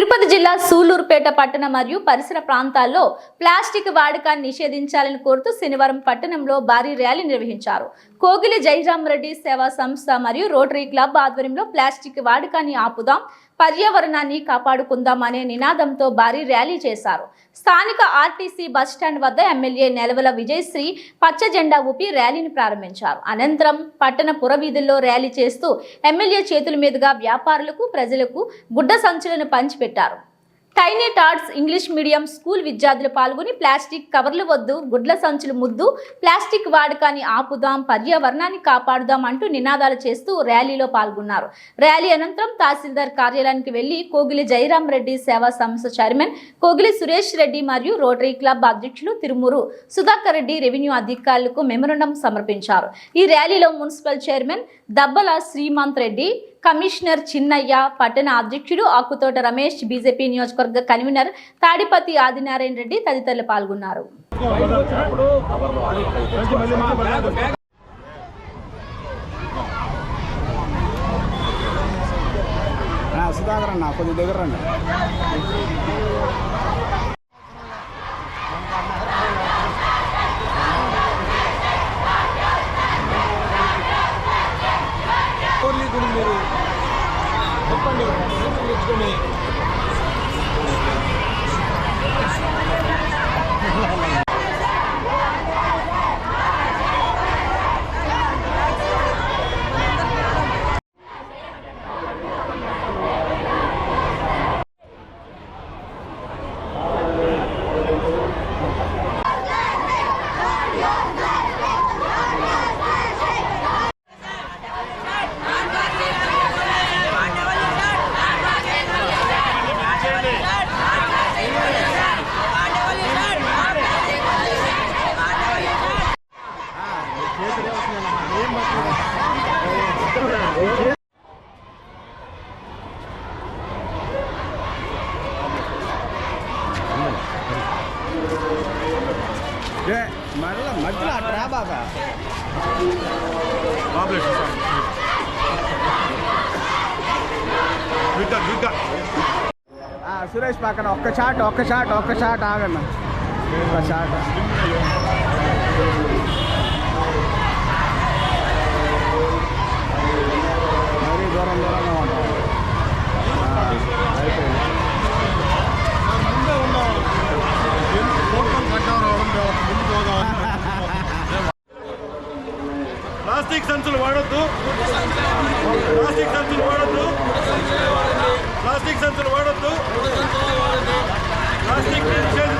తిరుపతి జిల్లా సూలూరుపేట పట్టణ మరియు పరిసర ప్రాంతాల్లో ప్లాస్టిక్ వాడకాన్ని నిషేధించాలని కోరుతూ శనివారం పట్టణంలో భారీ ర్యాలీ నిర్వహించారు. కోగిలి జయరామరెడ్డి సేవా సంస్థ మరియు రోటరీ క్లబ్ ఆధ్వర్యంలో ప్లాస్టిక్ వాడకాన్ని ఆపుదాం పర్యావరణాన్ని కాపాడుకుందాం అనే నినాదంతో భారీ ర్యాలీ చేశారు. స్థానిక ఆర్టీసీ బస్టాండ్ వద్ద ఎమ్మెల్యే నెలవల విజయశ్రీ పచ్చ జెండా ఊపి ర్యాలీని ప్రారంభించారు. అనంతరం పట్టణ పురవీధుల్లో ర్యాలీ చేస్తూ ఎమ్మెల్యే చేతుల మీదుగా వ్యాపారులకు ప్రజలకు గుడ్డ సంచులను పంచిపెట్టారు. Tiny tots English medium school విద్యార్థులు పాల్గొని ప్లాస్టిక్ కవర్లు వద్దు గుడ్ల సంచులు ముద్దు ప్లాస్టిక్ వాడకాన్ని ఆపుదాం పర్యావరణాన్ని కాపాడుదాం అంటూ నినాదాలు చేస్తూ ర్యాలీలో పాల్గొన్నారు. ర్యాలీ అనంతరం తహసీల్దార్ కార్యాలయానికి వెళ్ళి కోగిలి జయరాం రెడ్డి సేవా సంస్థ చైర్మన్ కోగిలి సురేష్ రెడ్డి మరియు రోటరీ క్లబ్ అధ్యక్షులు తిరుమూరు సుధాకర్ రెడ్డి రెవెన్యూ అధికారులకు మెమరండం సమర్పించారు. ఈ ర్యాలీలో municipal chairman Dabbala Srimanth Reddy commissioner Chinnaiah పట్టణ అధ్యక్షుడు ఆకుతోట రమేష్ బీజేపీ నియోజకవర్గ కన్వీనర్ తాడిపతి ఆదినారాయణ రెడ్డి తదితరులు పాల్గొన్నారు. సుధాకర్ అన్న కొద్ది దగ్గర సురేష్ పక్కన ఒక్క షాట్ ఒక్క షాట్ ఒక్క షాట్ ఆగన్న ఒక్క షాట్ మరీ దూరం దూరంగా ఉంటాం ప్లాస్టిక్ సంచులు వాడద్దు. ప్లాస్టిక్ సంచులు వాడద్దు. ప్లాస్టిక్ సంచులు వాడద్దు. ప్లాస్టిక్ నిషేధిద్దాం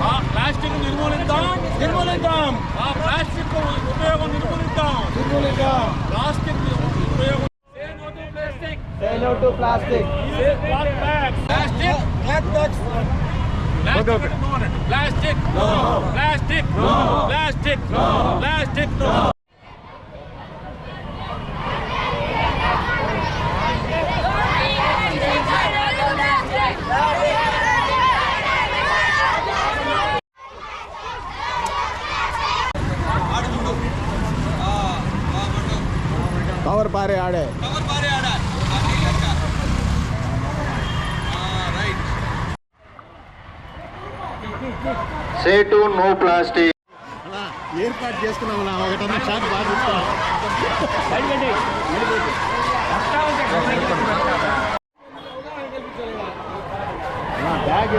ఆ ప్లాస్టిక్ నిర్మూలిద్దాం నిర్మూలిద్దాం ఆ ప్లాస్టిక్ ఉపయోగం నిర్మూలిద్దాం నిర్మూలిద్దాం ప్లాస్టిక్ ఉపయోగం Say no to plastic. Plastic Say cloth bags. Plastic. Cloth bags. Plastic పెట్టుకోమనండి. Plastic. Plastic. Plastic. Plastic. Let's Say to no plastic. ఏర్పాటు చేసుకున్నాం ఒకటన్నా షాట్ బాగా బ్యాగ్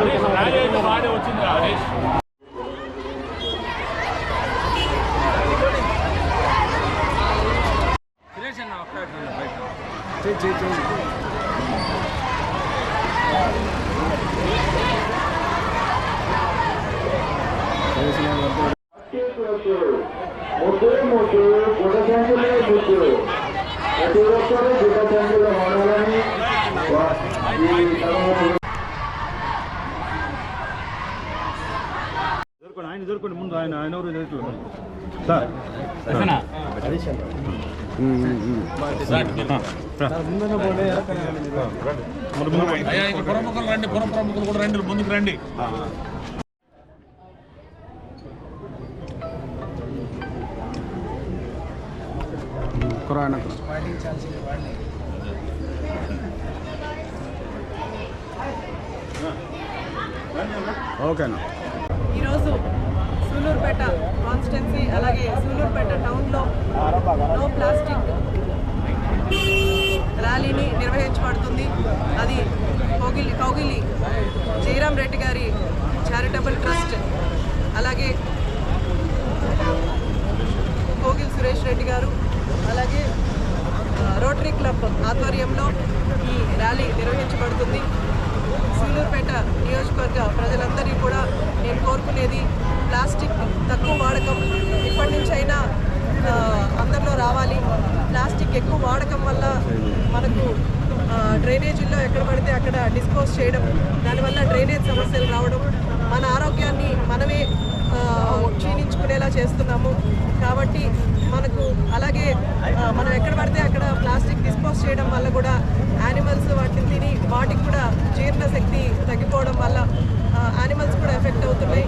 వచ్చింది ఒక్క బయట ముద్దు ముద్దు గుడ్డ సంచులే ముద్దు ప్రతి ఒక్కరూ గుడ్డ సంచులు వాడాలని వా- ఈ క్రమంలో దొరకండి ఆయన దొరకండి ముందు ఆయన ఆయన ఎవరు దొరకండి సార్ అయ్యా ఇంక పురముఖులు రండి పుర ప్రముఖులు కూడా రండి ముందుకు రండి కురాణ ఓకేనా ఈరోజు సూలూరుపేట కాన్స్టిట్యున్సీ అలాగే సూలూరుపేట టౌన్లో నో ప్లాస్టిక్ ర్యాలీని నిర్వహించబడుతుంది. అది కౌగిలి కౌగిలి జయరాం రెడ్డి గారి చారిటబుల్ ట్రస్ట్ అలాగే కోగిల్ సురేష్ రెడ్డి గారు అలాగే రోటరీ క్లబ్ ఆధ్వర్యంలో ఈ ర్యాలీ నిర్వహించబడుతుంది. సూలూరుపేట నియోజకవర్గ ప్రజలందరినీ కూడా నేను కోరుకునేది ప్లాస్టిక్ తక్కువ వాడకం ఇప్పటి నుంచి అయినా ఆ, అందరిలో రావాలి ప్లాస్టిక్ ఎక్కువ వాడకం వల్ల మనకు డ్రైనేజీల్లో ఎక్కడ పడితే అక్కడ డిస్పోజ్ చేయడం దానివల్ల డ్రైనేజ్ సమస్యలు రావడం మన ఆరోగ్యాన్ని మనమే క్షీణించుకునేలా చేస్తున్నాము. కాబట్టి మనకు అలాగే మనం ఎక్కడ పడితే అక్కడ ప్లాస్టిక్ డిస్పోజ్ చేయడం వల్ల కూడా యానిమల్స్ వాటిని తిని వాటికి కూడా జీర్ణశక్తి తగ్గిపోవడం వల్ల యానిమల్స్ కూడా ఎఫెక్ట్ అవుతున్నాయి.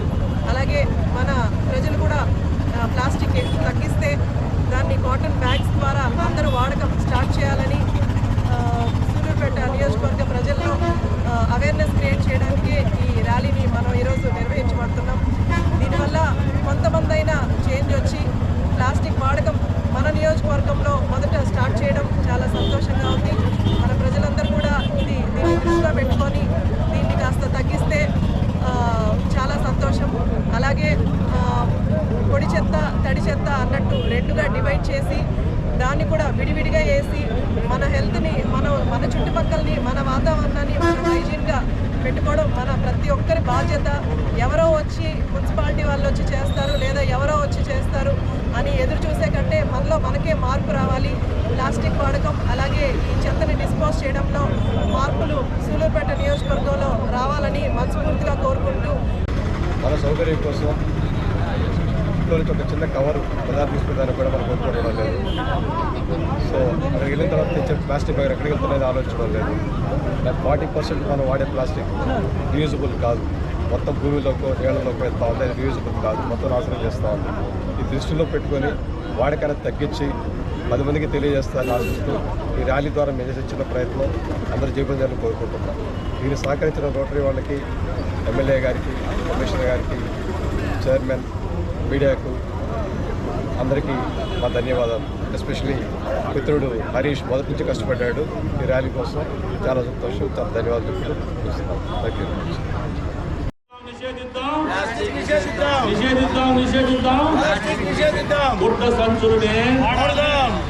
అలాగే మన ప్రజలు కూడా ప్లాస్టిక్ తగ్గిస్తే దాన్ని కాటన్ బ్యాగ్స్ ద్వారా అందరూ వాడకం స్టార్ట్ చేయాలని ఆ, నియోజకవర్గ ప్రజల్లో అవేర్నెస్ క్రియేట్ చేయడానికి ఈ ర్యాలీని మనం ఈరోజు నిర్వహించబడుతున్నాం. దీనివల్ల కొంతమంది అయినా చేంజ్ వచ్చి ప్లాస్టిక్ వాడకం మన నియోజకవర్గంలో మొదట స్టార్ట్ చేయడం చాలా సంతోషంగా ఉంది. మన ప్రజలందరూ కూడా ఇది దీన్ని దృష్టిలో పెట్టుకొని దీన్ని కాస్త తగ్గిస్తే చాలా సంతోషం. అలాగే పొడి చెత్త తడి చెత్త అన్నట్టు రెండుగా డివైడ్ చేసి దాన్ని కూడా విడివిడిగా వేసి మన హెల్త్ని మన మన చుట్టుపక్కలని మన వాతావరణాన్ని మనం హైజీన్గా పెట్టుకోవడం మన ప్రతి ఒక్కరి బాధ్యత. ఎవరో వచ్చి మున్సిపాలిటీ వాళ్ళు వచ్చి చేస్తారు లేదా ఎవరో వచ్చి చేస్తారు అని ఎదురు చూసే కంటే మనలో మనకే మార్పు రావాలి. ప్లాస్టిక్ వాడకం అలాగే ఈ చెత్తని డిస్పోజ్ చేయడంలో మార్పులు సూలూరుపేట నియోజకవర్గంలో రావాలని మనస్ఫూర్తిగా కోరుకుంటూ మన సౌకర్యం కోసం ఇంట్లో నుంచి ఒక చిన్న కవర్ పదార్థం తీసుకునేదానికి కూడా మనం కోరుకోవడం లేదు. సో అక్కడికి వెళ్ళిన తర్వాత తెచ్చే ప్లాస్టిక్ బ్యాగ్ ఎక్కడికి వెళ్తున్నది ఆలోచించడం లేదు. నాకు ఫార్టీ పర్సెంట్ మనం వాడే ప్లాస్టిక్ రీయూజబుల్ కాదు. మొత్తం భూమిలోకి నీళ్ళలోకి వెళ్తా ఉంది. అది రీయూజబుల్ కాదు. మొత్తం నాశనం చేస్తూ ఉంది. ఈ దృష్టిలో పెట్టుకొని వాడికైనా తగ్గించి పది మందికి తెలియజేస్తాను ఆశిస్తూ ఈ ర్యాలీ ద్వారా మేము చేసే చిన్న ప్రయత్నం అందరూ చేయాలని కోరుకుంటున్నాం. దీన్ని సహకరించిన రోటరీ వాళ్ళకి ఎమ్మెల్యే గారికి కమిషనర్ గారికి చైర్మన్ మీడియాకు అందరికీ మా ధన్యవాదాలు. ఎస్పెషలీ మిత్రుడు హరీష్ మొదటి నుంచి కష్టపడ్డాడు. ఈ ర్యాలీ కోసం చాలా సంతోషం. చాలా ధన్యవాదాలు చెప్తూ ముగిస్తున్నాం థ్యాంక్ యూ. నిషేధిద్దాం నిషేధిద్దాం గుడ్డ సంచులనే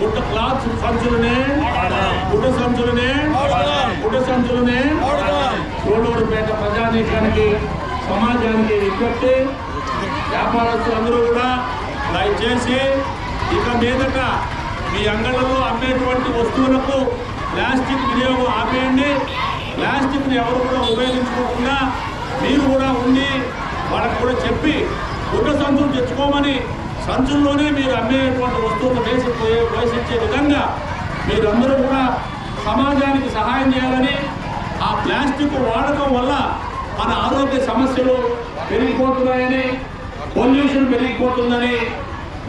గుడ్డ క్లాత్ సంచులనే గుడ్డ సంచులనే గుడ్డ సంచులనే సూళ్ళూరుపేట ప్రజానీకానికి సమాజానికి విజ్ఞప్తి వ్యాపారస్తులందరూ కూడా దయచేసి ఇక మీదట మీ అంగళ్ళలో అమ్మేటువంటి వస్తువులకు ప్లాస్టిక్ వినియోగం ఆపేయండి. ప్లాస్టిక్ని ఎవరు కూడా ఉపయోగించుకోకుండా మీరు కూడా ఉండి వాళ్ళకు కూడా చెప్పి గుడ్డ సంచులు తెచ్చుకోమని సంచుల్లోనే మీరు అమ్మేటువంటి వస్తువులు వేసి వేసించే విధంగా మీరందరూ కూడా సమాజానికి సహాయం చేయాలని ఆ ప్లాస్టిక్ వాడకం వల్ల మన ఆరోగ్య సమస్యలు పెరిగిపోతున్నాయని పొల్యూషన్ పెరిగిపోతుందని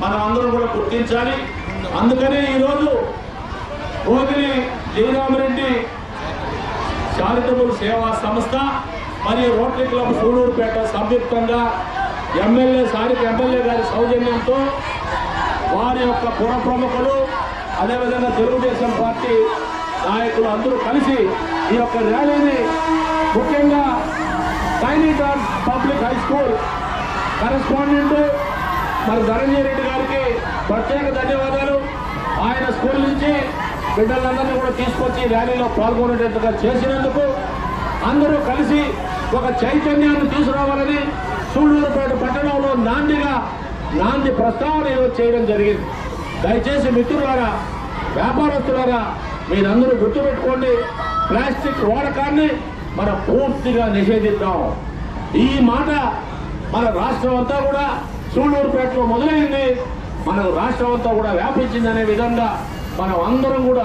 మనం అందరం కూడా గుర్తించాలి. అందుకనే ఈరోజు కోగిలి జీవరామరెడ్డి చారిటబుల్ సేవా సంస్థ మరియు రోటరీ క్లబ్ సూలూరుపేట సంయుక్తంగా ఎమ్మెల్యే స్థానిక ఎమ్మెల్యే గారి సౌజన్యంతో వారి యొక్క పుర ప్రముఖులు అదేవిధంగా తెలుగుదేశం పార్టీ నాయకులు అందరూ కలిసి ఈ యొక్క ర్యాలీని ముఖ్యంగా tiny public high school correspondent మరి ధనంజయ రెడ్డి గారికి ప్రత్యేక ధన్యవాదాలు. ఆయన స్కూల్ నుంచి బిడ్డలందరినీ కూడా తీసుకొచ్చి ర్యాలీలో పాల్గొనేటట్టుగా చేసినందుకు అందరూ కలిసి ఒక చైతన్యాన్ని తీసుకురావాలని సూళ్ళూరుపేట పట్టణంలో నాందిగా నాంది ప్రస్తావన చేయడం జరిగింది. దయచేసి మిత్రులారా వ్యాపారస్తులారా మీరందరూ గుర్తుపెట్టుకోండి ప్లాస్టిక్ వాడకాన్ని మనం పూర్తిగా నిషేధిద్దాం. ఈ మాట మన రాష్ట్రం అంతా కూడా సూళ్ళూరుపేటలో మొదలైంది. మన రాష్ట్రం అంతా కూడా వ్యాపించింది అనే విధంగా మనం అందరం కూడా